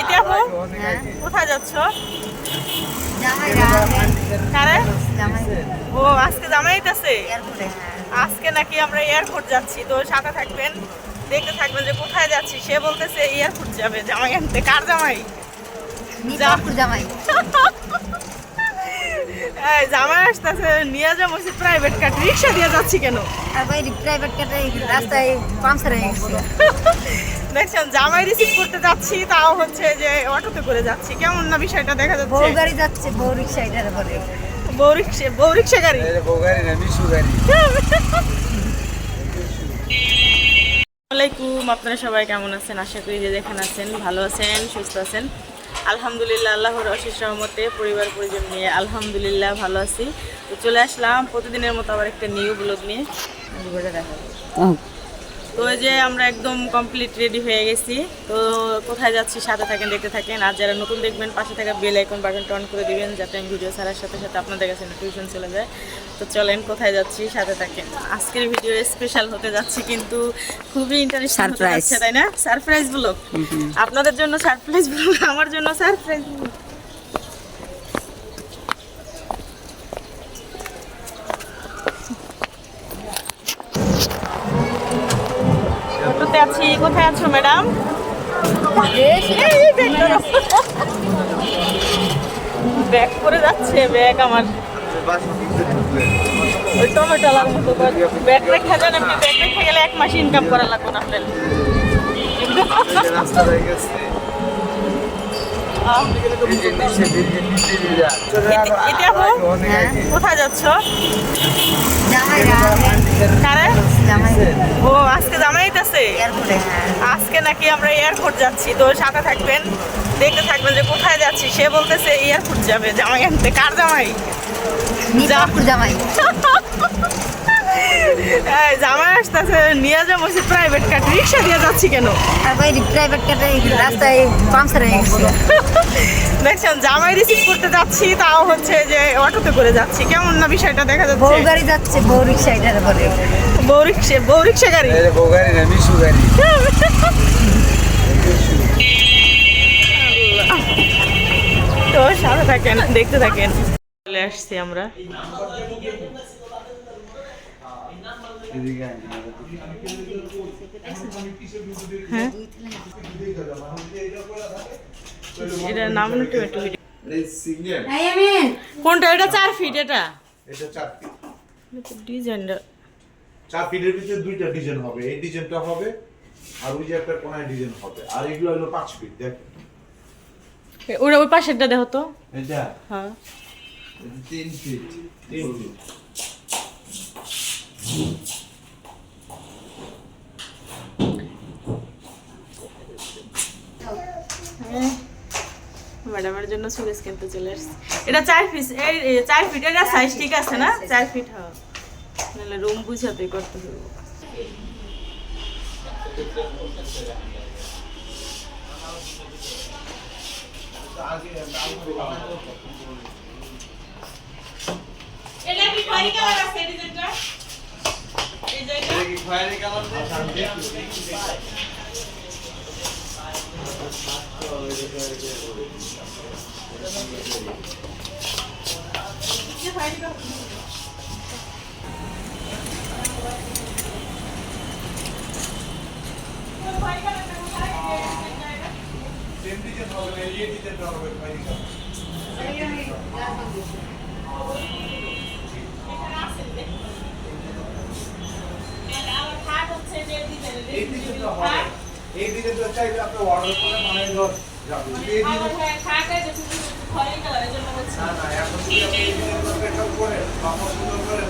এটা আপু? কোথায় যাচ্ছ? ও আজকে জামাইতেছে আজকে নাকি আমরা এয়ারপোর্ট যাচ্ছি তো সাথে থাকবেন দেখতে থাকবেন যে কোথায় যাচ্ছি। সে বলতেছে এয়ারপোর্ট যাবে জামাই আনতে। কার জামাই? জামাই। জামাই আসতেছে নিয়ে যাব প্রাইভেট কার রিক্সা দিয়ে যাচ্ছি কেন? প্রাইভেট কাটে রাস্তায় পাংচার হয়ে গেছে। দেখছেন জামাই রিসিভ করতে যাচ্ছি তাও হচ্ছে যে অটোতে করে যাচ্ছি। কেমন না বিষয়টা দেখা যাচ্ছে? বউ গাড়ি যাচ্ছে বউ রিক্সা এটার পরে বউ রিক্সা বউ রিক্সা গাড়ি? বোগারি না মিশু গাড়ি। আসসালামাইকুম আপনারা সবাই কেমন আছেন? আশা করি যে যেখানে আছেন ভালো আছেন সুস্থ আছেন। আলহামদুলিল্লাহ আল্লাহর অশেষ রহমতে পরিবার পরিজন নিয়ে আলহামদুলিল্লাহ ভালো আছি। তো চলে আসলাম প্রতিদিনের মতো আবার একটা নিউ ব্লগ নিয়ে। দেখাবো তো এই যে আমরা একদম কমপ্লিট রেডি হয়ে গেছি। তো কোথায় যাচ্ছি সাথে থাকেন দেখতে থাকেন। আর যারা নতুন দেখবেন পাশে থাকা বেল আইকন বাটনটা অন করে দিবেন যাতে আমি ভিডিও ছাড়ার সাথে সাথে আপনাদের কাছে নোটিফিকেশন চলে যায়। তো চলেন কোথায় যাচ্ছি সাথে থাকেন। আজকের ভিডিও স্পেশাল হতে যাচ্ছে কিন্তু খুবই ইন্টারেস্টিং হতে যাচ্ছে তাই না? সারপ্রাইজ ব্লগ আপনাদের জন্য সারপ্রাইজ ব্লগ আমার জন্য সারপ্রাইজ ব্লগ আছি কোথায় আছো ম্যাডাম? ব্যাগ করে যাচ্ছে ব্যাগ আমার। ওই টমেটো মতো ব্যাগ রেখে যান আপনি ব্যাগ রেখে গেলে এক মাস ইনকাম করা লাগবে না আপনার। হয়ে। গেছে এয়ারপোর্টে। আজকে নাকি আমরা এয়ারপোর্ট যাচ্ছি। তো সাথে থাকবেন দেখতে থাকবেন যে কোথায় যাচ্ছি। সে বলতেছে এয়ারপোর্ট যাবে জামাই আনতে। কার জামাই? জামাই। জামাই আসতেছে নিয়ে যাব প্রাইভেট কার রিক্সা দিয়ে যাচ্ছি কেন? আর প্রাইভেট কাটে রাস্তায় পাংচার হয়ে গেছে। দেখছেন জামাই রিসিভ করতে যাচ্ছি তাও হচ্ছে যে অটোতে করে যাচ্ছি। কেমন না বিষয়টা দেখা বউ গাড়ি যাচ্ছে বউ রিক্সা এটার পরে বউ রিক্সা বউ রিক্সা গাড়ি? বোগারি না মিশু গাড়ি। তো সাথে থাকেন দেখতে থাকেন। চলে আসছি আমরা। হ্যাঁ? এটার নাম না টমেটো কোনটা? এটা চার ফিট এটা? এটা চার ফিট ডিজাইনটা চার ফিটের ভিতরে দুইটা ডিজাইন হবে। এই ডিজাইনটা হবে আর ওই যে একটা কোনায় ডিজাইন হবে। আর এগুলো হলো পাঁচ ফিট দেখ। ওটা ওই পাশেরটা দেখো তো। এটা? হ্যাঁ। তিন ফিট তিন ফিট ম্যাডামের জন্য সুরেশ কিনতে চলে আসছি। এটা চার ফিট এই চার ফিট এটা সাইজ ঠিক আছে না? চার ফিট হ্যাঁ। নাহলে রুম বুঝাতে করতে হবে। এটা কি খয়েরি কালার আছে এই ডিজাইনটা এটা কি খয়েরি কালার সেম ডিজাইন হবে না এই ডিজাইনটা হবে ফাইভ এই দিকে অর্ডার করে বানাই দেওয়া না না এখন যদি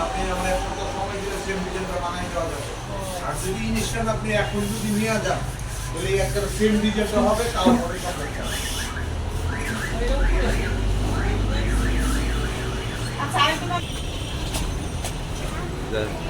আপনি সেম ডিজাইনটা বানাই দেওয়া আর যদি ইনস্ট্যান্ট আপনি এখন যদি নিয়ে যান তাহলে একটা সেম ডিজাইনটা হবে আচ্ছা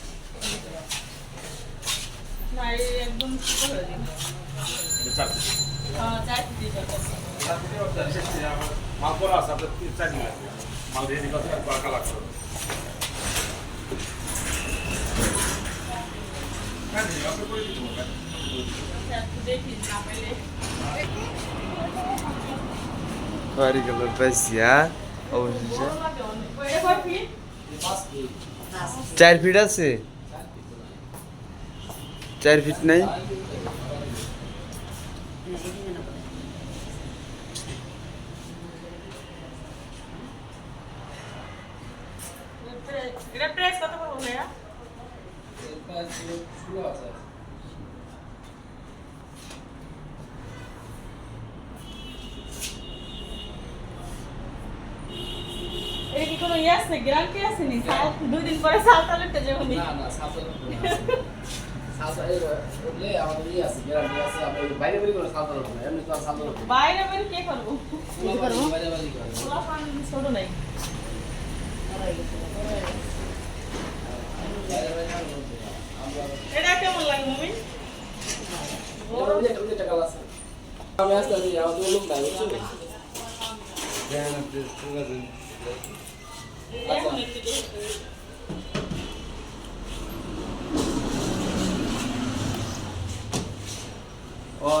আমার মাল করা আছে আপনার চার মাল রেডি করা হ্যাঁ কালার পাইছি হ্যাঁ? অবশেষে। চার ফিট আছে? চার ফিট নাই এটা প্রাইস কত পড়ব ভাইয়া এটা কি কোনো ইয়ে আছে গ্যারান্টি আছে নি সাল দুই দিন পরে সাল তালেরটা যাব নি না না বাইরে তো সালসা রকম বাইরে বের কে করব? ছোট নাই। আমরা এটা কেমন লাগে মমি? আছে। আমি আসতে আছি আমাদের লোক নাই বুঝছ? এখন একটু দেখতে অনেক তো এই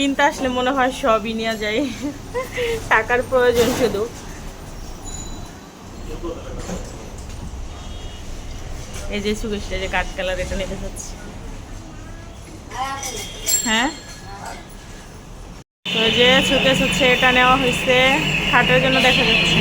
কিনতে আসলে মনে হয় সবই নেওয়া যায় টাকার প্রয়োজন শুধু। এই যে সুগেশটা যে কাঠ কালার এটা নিতে চাচ্ছি হ্যাঁ? তো যে সুকেশ হচ্ছে, এটা নেওয়া হয়েছে। খাটের জন্য দেখা যাচ্ছে।